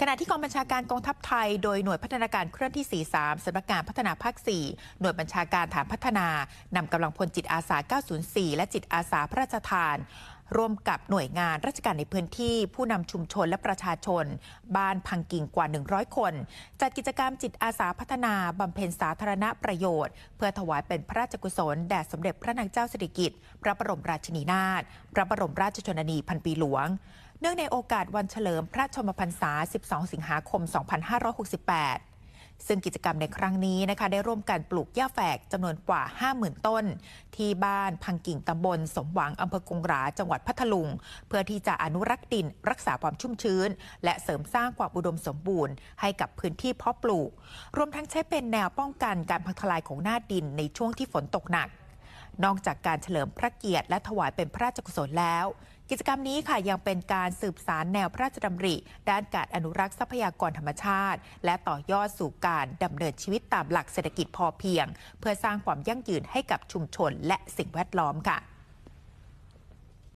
ขณะที่กองบัญชาการกองทัพไทย โดยหน่วยพัฒนาการเคลื่อนที่ 43สำนักงานพัฒนาภาค 4 หน่วยบัญชาการฐานพัฒนานำกำลังพลจิตอาสา 904 และจิตอาสาพระราชทาน ร่วมกับหน่วยงานราชการในพื้นที่ผู้นำชุมชนและประชาชน บ้านพังกิ่งกว่า 100 คน จัดกิจกรรมจิตอาสาพัฒนาบำเพ็ญสาธารณประโยชน์ เพื่อถวายเป็นพระราชกุศลแด่สมเด็จพระนางเจ้าสิริกิติ์พระบรมราชินีนาถพระบรมราชชนนีพันปีหลวงเนื่องในโอกาสวันเฉลิมพระชนมพรรษา 12 สิงหาคม 2568 ซึ่งกิจกรรมในครั้งนี้นะคะได้ร่วมกันปลูกหญ้าแฝกจำนวนกว่า 50,000 ต้น ที่บ้านพังกิ่งตำบล สมหวังอำเภอกงหรา จังหวัดพัทลุง เพื่อที่จะอนุรักษ์ดิน รักษาความชุ่มชื้น และเสริมสร้างความอุดมสมบูรณ์ ให้กับพื้นที่เพาะปลูก รวมทั้งใช้เป็นแนวป้องกันการพังทลายของหน้าดินในช่วงที่ฝนตกหนัก นอกจากการเฉลิมพระเกียรติและถวายเป็นพระราชกุศลแล้ว กิจกรรมนี้ค่ะยังเป็นการสืบสารแนวพระราชดำริ ด้านการอนุรักษ์ทรัพยากรธรรมชาติ และต่อยอดสู่การดำเนินชีวิตตามหลักเศรษฐกิจพอเพียง เพื่อสร้างความยั่งยืนให้กับชุมชนและสิ่งแวดล้อมค่ะ